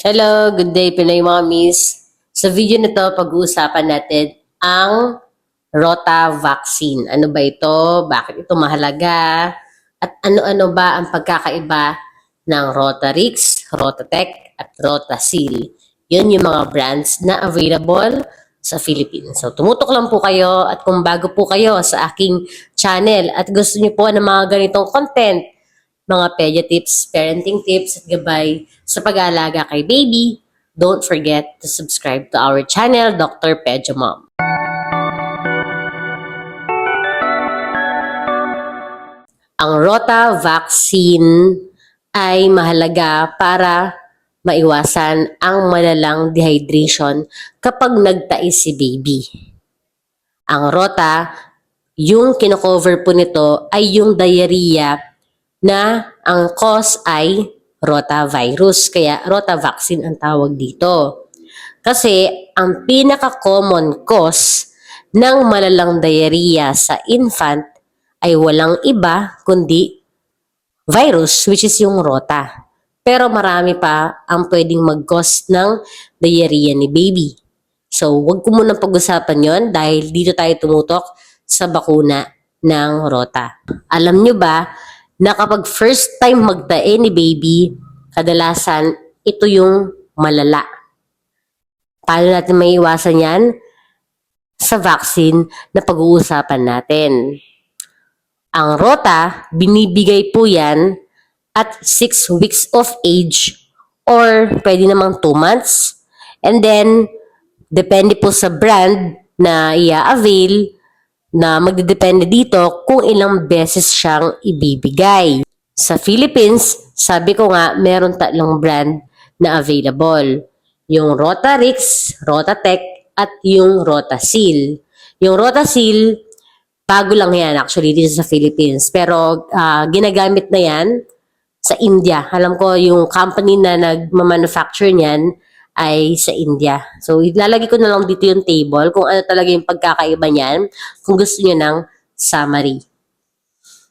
Hello, good day Pinoy Mommies. Sa video na to, pag-uusapan natin ang Rota vaccine. Ano ba ito? Bakit ito mahalaga? At ano-ano ba ang pagkakaiba ng Rotarix, Rotatech, at Rotasil? Yun yung mga brands na available sa Philippines. So, tumutok lang po kayo at kung bago po kayo sa aking channel at gusto niyo po ng mga ganitong content, mga pedia tips, parenting tips, at gabay sa pag-aalaga kay baby, don't forget to subscribe to our channel, Dr. Pedia Mom. Ang Rota vaccine ay mahalaga para maiwasan ang malalang dehydration kapag nagtais si baby. Ang Rota, yung kinocover po nito ay yung diarrhea na ang cause ay rotavirus. Kaya rota vaccine ang tawag dito. Kasi ang pinaka-common cause ng malalang diarrhea sa infant ay walang iba kundi virus which is yung rota. Pero marami pa ang pwedeng mag-cause ng diarrhea ni baby. So, wag ko munang pag-usapan yon dahil dito tayo tumutok sa bakuna ng rota. Alam nyo ba na kapag first time magtae ni baby, kadalasan ito yung malala. Paano natin may iwasan yan? Sa vaccine na pag-uusapan natin. Ang rota, binibigay po yan at 6 weeks of age or pwede namang 2 months. And then, depende po sa brand na i-avail na magdedepende dito kung ilang beses siyang ibibigay. Sa Philippines, sabi ko nga, meron tatlong brand na available. Yung Rotarix, Rotatech, at yung Rotasil. Yung Rotasil, bago lang yan actually dito sa Philippines. Pero ah, ginagamit na yan sa India. Alam ko yung company na nagmamanufacture niyan ay sa India. So, ilalagay ko na lang dito yung table kung ano talaga yung pagkakaiba niyan kung gusto niyo ng summary.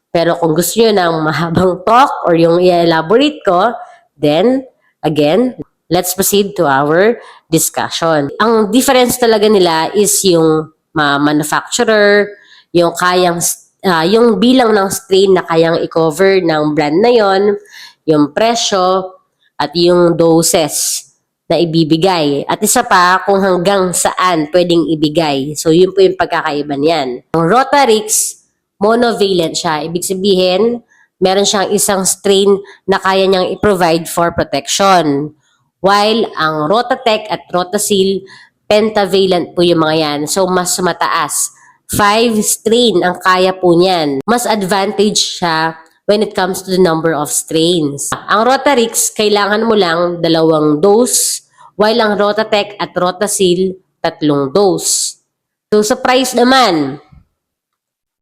Pero kung gusto niyo ng mahabang talk or yung i-elaborate ko, then, again, let's proceed to our discussion. Ang difference talaga nila is yung ma- manufacturer, yung kayang, ah, yung bilang ng strain na kayang i-cover ng brand na yon, yung presyo, at yung doses na ibibigay. At isa pa, kung hanggang saan pwedeng ibigay. So, yun po yung pagkakaiba niyan. Ang Rotarix, monovalent siya. Ibig sabihin, meron siyang isang strain na kaya niyang i-provide for protection. While ang Rotatech at Rotasil, pentavalent po yung mga yan. So, mas mataas. Five strain ang kaya po niyan. Mas advantage siya when it comes to the number of strains. Ang Rotarix, kailangan mo lang dalawang dose, while ang Rotatech at Rotasil, tatlong dose. So, sa price naman,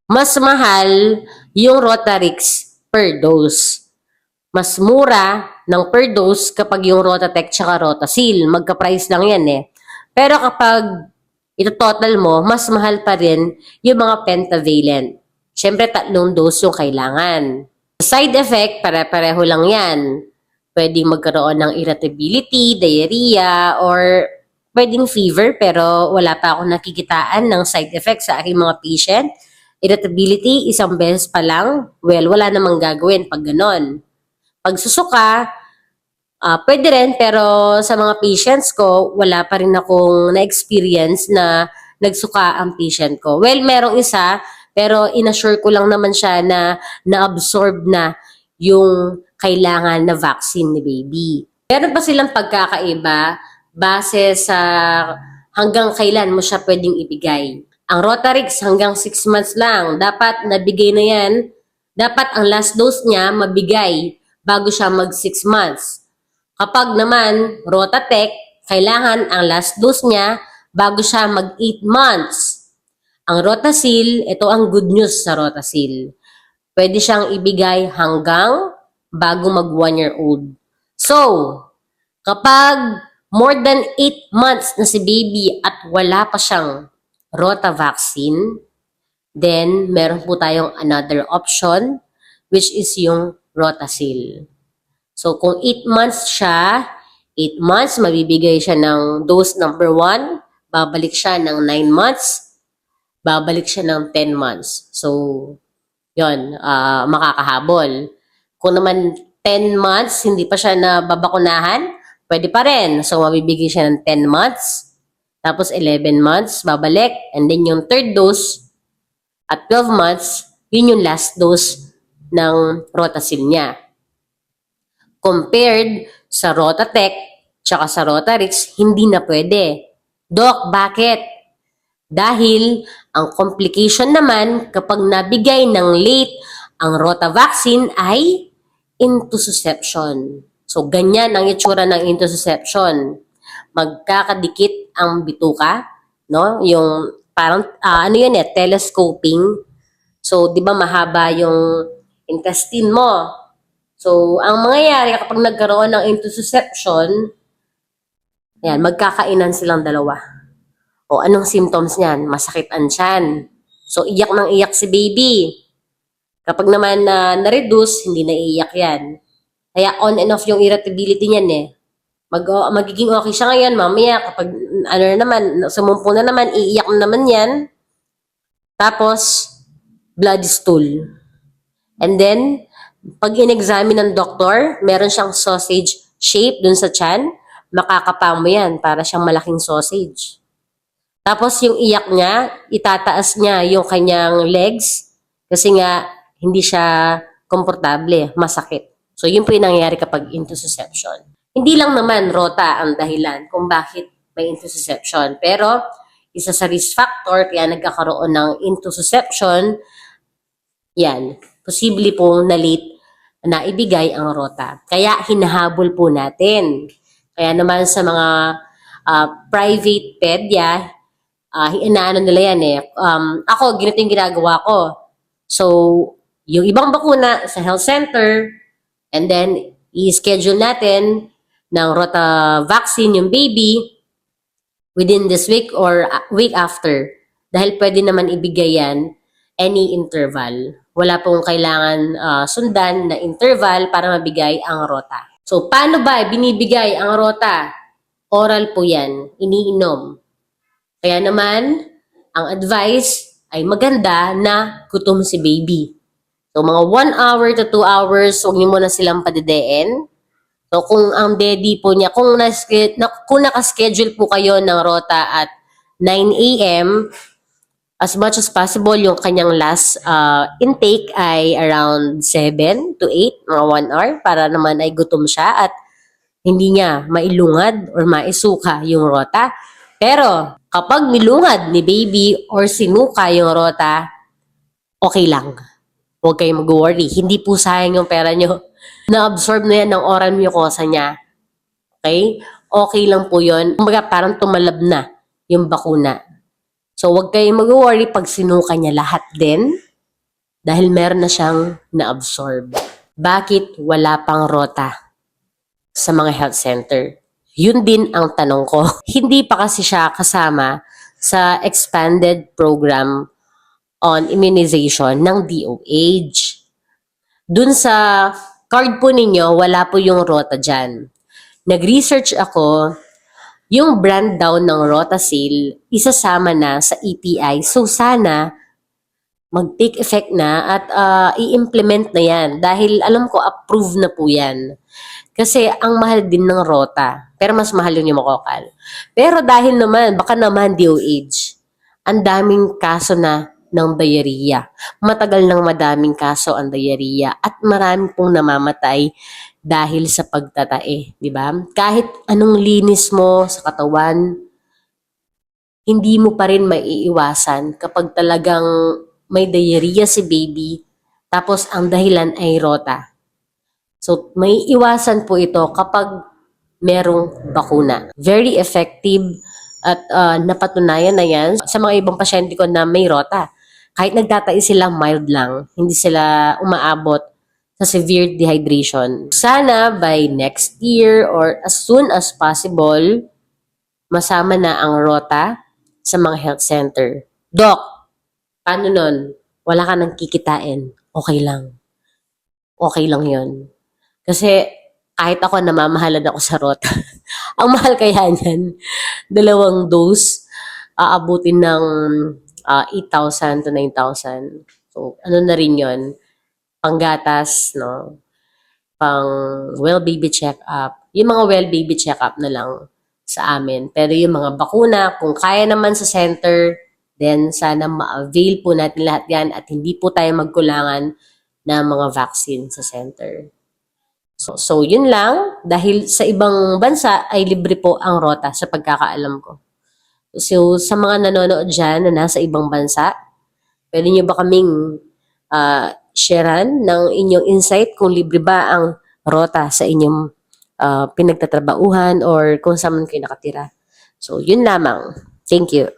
mas mahal yung Rotarix per dose. Mas mura ng per dose kapag yung Rotatech tsaka Rotasil. Magka-price lang yan eh. Pero kapag ito total mo, mas mahal pa rin yung mga pentavalent. Siyempre, tatlong dose yung kailangan. Side effect, pare-pareho lang yan. Pwedeng magkaroon ng irritability, diarrhea, or pwedeng fever pero wala pa akong nakikitaan ng side effect sa aking mga patient. Irritability, isang beses pa lang, well, wala namang gagawin pag ganon. Pag susuka, ah pwede rin pero sa mga patients ko, wala pa rin akong na-experience na nagsuka ang patient ko. Well, merong isa, pero inassure ko lang naman siya na na-absorb na yung kailangan na vaccine ni baby. Meron pa silang pagkakaiba base sa hanggang kailan mo siya pwedeng ibigay. Ang Rotarix hanggang 6 months lang. Dapat nabigay na yan. Dapat ang last dose niya mabigay bago siya mag 6 months. Kapag naman Rotatech, kailangan ang last dose niya bago siya mag 8 months. Ang Rotasil, ito ang good news sa Rotasil. Pwede siyang ibigay hanggang bago mag 1 year old. So, kapag more than 8 months na si baby at wala pa siyang Rota vaccine, then meron po tayong another option which is yung Rotasil. So, kung 8 months siya, 8 months, mabibigay siya ng dose number 1, babalik siya ng 9 months, babalik siya ng 10 months. So, yon ah, makakahabol. Kung naman 10 months, hindi pa siya nababakunahan, pwede pa rin. So, mabibigay siya ng 10 months, tapos 11 months, babalik, and then yung third dose, at 12 months, yun yung last dose ng Rotacil niya. Compared sa Rotatec, tsaka sa Rotarix, hindi na pwede. Dok, bakit? Dahil ang complication naman kapag nabigay ng late ang Rota vaccine ay intussusception. So, ganyan ang itsura ng intussusception. Magkakadikit ang bituka, no? Yung parang, ah, ano yun eh, telescoping. So, di ba mahaba yung intestine mo? So, ang mangyayari kapag nagkaroon ng intussusception, yan, magkakainan silang dalawa. O anong symptoms niyan? Masakit ang tiyan. So, iyak nang iyak si baby. Kapag naman na na-reduce, hindi na iiyak yan. Kaya on and off yung irritability niyan eh. Mag, magiging okay siya ngayon, mamaya kapag ano na naman, sumumpo na naman, iiyak na naman yan. Tapos, blood stool. And then, pag in-examine ng doktor, meron siyang sausage shape dun sa tiyan, makakapa yan para siyang malaking sausage. Tapos yung iyak niya, itataas niya yung kanyang legs kasi nga hindi siya komportable, masakit. So yun po yung nangyayari kapag intussusception. Hindi lang naman rota ang dahilan kung bakit may intussusception. Pero isa sa risk factor kaya nagkakaroon ng intussusception, yan, posible pong na-late na ibigay ang rota. Kaya hinahabol po natin. Kaya naman sa mga ah, private pedya, ah inaano nila yan eh. Um, ako, ganito yung ginagawa ko. So, yung ibang bakuna sa health center, and then i-schedule natin ng rota vaccine yung baby within this week or uh, week after. Dahil pwede naman ibigay yan any interval. Wala pong kailangan ah, sundan na interval para mabigay ang rota. So, paano ba binibigay ang rota? Oral po yan, iniinom. Kaya naman, ang advice ay maganda na gutom si baby. So, mga 1 hour to 2 hours, huwag niyo muna silang padidein. So, kung ang daddy po niya, kung, na, kung nakaschedule po kayo ng rota at 9 a.m., as much as possible, yung kanyang last uh, intake ay around 7 to 8, mga 1 hour, para naman ay gutom siya at hindi niya mailungad or maisuka yung rota. Pero kapag milungad ni baby or sinuka yung rota, okay lang. Huwag kayong mag-worry. Hindi po sayang yung pera nyo. Na-absorb na yan ng oral mucosa niya. Okay? Okay lang po yun. Kumbaga parang tumalab na yung bakuna. So, huwag kayong mag-worry pag sinuka niya lahat din dahil meron na siyang na-absorb. Bakit wala pang rota sa mga health center? Yun din ang tanong ko. Hindi pa kasi siya kasama sa expanded program on immunization ng DOH. Dun sa card po ninyo, wala po yung rota dyan. Nag-research ako, yung brand down ng Rotacil, isasama na sa EPI. So sana, mag-take effect na at ah, i-implement na yan. Dahil alam ko, approve na po yan. Kasi ang mahal din ng Rota. Pero mas mahal yung Pneumococcal. Pero dahil naman, baka naman DOH, ang daming kaso na ng diarrhea. Matagal nang madaming kaso ang diarrhea at marami pong namamatay dahil sa pagtatae, di ba? Kahit anong linis mo sa katawan, hindi mo pa rin maiiwasan kapag talagang may diarrhea si baby, tapos ang dahilan ay rota. So, may iwasan po ito kapag merong bakuna. Very effective at ah, napatunayan na yan sa mga ibang pasyente ko na may rota. Kahit nagtatai sila mild lang, hindi sila umaabot sa severe dehydration. Sana by next year or as soon as possible, masama na ang rota sa mga health center. Doc, paano nun? Wala ka nang kikitain. Okay lang. Okay lang yon Kasi kahit ako namamahalan ako sa rota. Ang mahal kaya niyan, dalawang dose, aabutin ng ah, 8,000 to 9,000. So, ano na rin yon panggatas, no? Pang well baby check-up. Yung mga well baby check-up na lang sa amin. Pero yung mga bakuna, kung kaya naman sa center, then sana ma-avail po natin lahat yan at hindi po tayo magkulangan ng mga vaccine sa center. So, so yun lang. Dahil sa ibang bansa ay libre po ang rota sa pagkakaalam ko. So, sa mga nanonood dyan na nasa ibang bansa, pwede nyo ba kaming uh, sharean ng inyong insight kung libre ba ang rota sa inyong uh, pinagtatrabauhan or kung saan man kayo nakatira. So, yun lamang. Thank you.